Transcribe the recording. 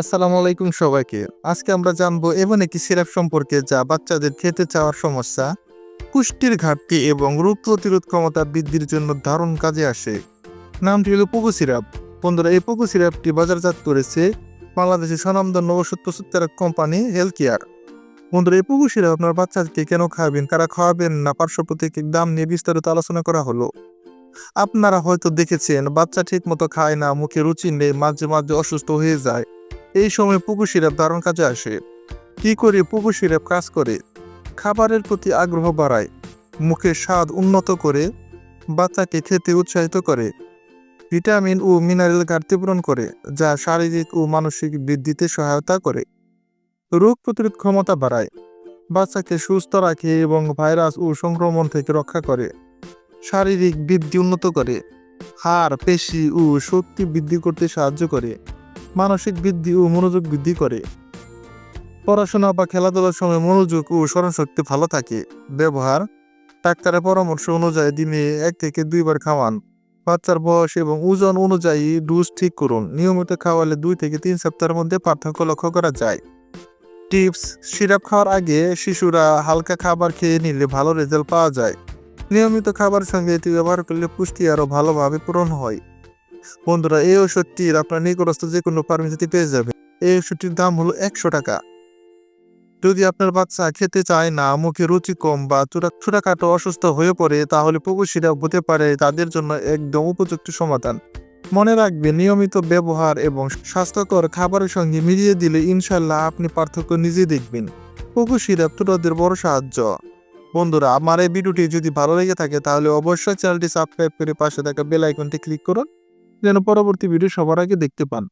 আসসালামু আলাইকুম সবাইকে। আজকে আমরা জানব এমন একটি সিরাপ সম্পর্কে যা বাচ্চাদের খেতে চাওয়ার সমস্যা, পুষ্টির ঘাটতি এবং রোগ প্রতিরোধ ক্ষমতা বৃদ্ধির জন্য দারুণ কাজে আসে। নামটি হলো পোকো সিরাপ। বন্ধুরা, এই পোকো সিরাপটি বাজারজাত করেছে বাংলাদেশের স্বনামধন্য ওষুধ প্রস্তুতকারক কোম্পানি হেলথ কেয়ার বন্ধুরা, এই পোকো সিরাপ আপনার বাচ্চাকে কেন খাওয়াবেন কারা খাওয়াবেন না, পার্শ্ব প্রতিক্রিয়ার দাম নিয়ে বিস্তারিত আলোচনা করা হলো। আপনারা হয়তো দেখেছেন, বাচ্চা ঠিক মতো খায় না, মুখে রুচি নেই, মাঝে মাঝে অসুস্থ হয়ে যায়। এই সময় পুকু সিরাপ দারুণ কাজে আসে। কি করে পুকু সিরাপ কাজ করে? খাবারের প্রতি আগ্রহ বাড়ায়, মুখের স্বাদ উন্নত করে, বাচ্চাকে খেতে উৎসাহিত করে, ভিটামিন ও মিনারেল ঘাটতি পূরণ করে, যা শারীরিক ও মানসিক বৃদ্ধিতে সহায়তা করে। রোগ প্রতিরোধ ক্ষমতা বাড়ায়, বাচ্চাকে সুস্থ রাখে এবং ভাইরাস ও সংক্রমণ থেকে রক্ষা করে, শারীরিক বৃদ্ধি উন্নত করে, হাড়, পেশি ও শক্তি বৃদ্ধি করতে সাহায্য করে। মানসিক বৃদ্ধি ও মনোযোগ বৃদ্ধি করে। পড়াশোনা বা খেলাধুলার সময় মনোযোগ ও স্মরণশক্তি ভালো থাকে। ব্যবহার, ডাক্তারের পরামর্শ অনুযায়ী দিনে এক থেকে দুইবার খাওয়ান। বাচ্চার বয়স এবং ওজন অনুযায়ী ডোজ ঠিক করুন। নিয়মিত খাওয়ালে দুই থেকে তিন সপ্তাহের মধ্যে পার্থক্য লক্ষ্য করা যায়। টিপস সিরাপ খাওয়ার আগে শিশুরা হালকা খাবার খেয়ে নিলে ভালো রেজাল্ট পাওয়া যায়। নিয়মিত খাবার সঙ্গে এটি ব্যবহার করলে পুষ্টি আরও ভালোভাবে পূরণ হয়। বন্ধুরা, এই ওষুধটির আপনার নিকটস্থ যে কোনো ফার্মেসিতে পেয়ে যাবে এই ওষুধটির দাম হলো একশো টাকা। যদি আপনার বাচ্চা খেতে চায় না, মুখে রুচি কম বা ছোটা ছোটাখাটো অসুস্থ হয়ে পড়ে, তাহলে পুকুর সিরাপ হতে পারে তাদের জন্য একদম উপযুক্ত সমাধান। মনে রাখবেন, নিয়মিত ব্যবহার এবং স্বাস্থ্যকর খাবারের সঙ্গে মিলিয়ে দিলে ইনশাল্লাহ আপনি পার্থক্য নিজে দেখবেন। পুকুর সিরাপ ছোটদের বড় সাহায্য। বন্ধুরা, আমার এই ভিডিওটি যদি ভালো লেগে থাকে, তাহলে অবশ্যই চ্যানেলটি সাবস্ক্রাইব করে পাশে থাকা বেল আইকনটি ক্লিক করুন। যেন পরবর্তী ভিডিও সবার আগে দেখতে পান।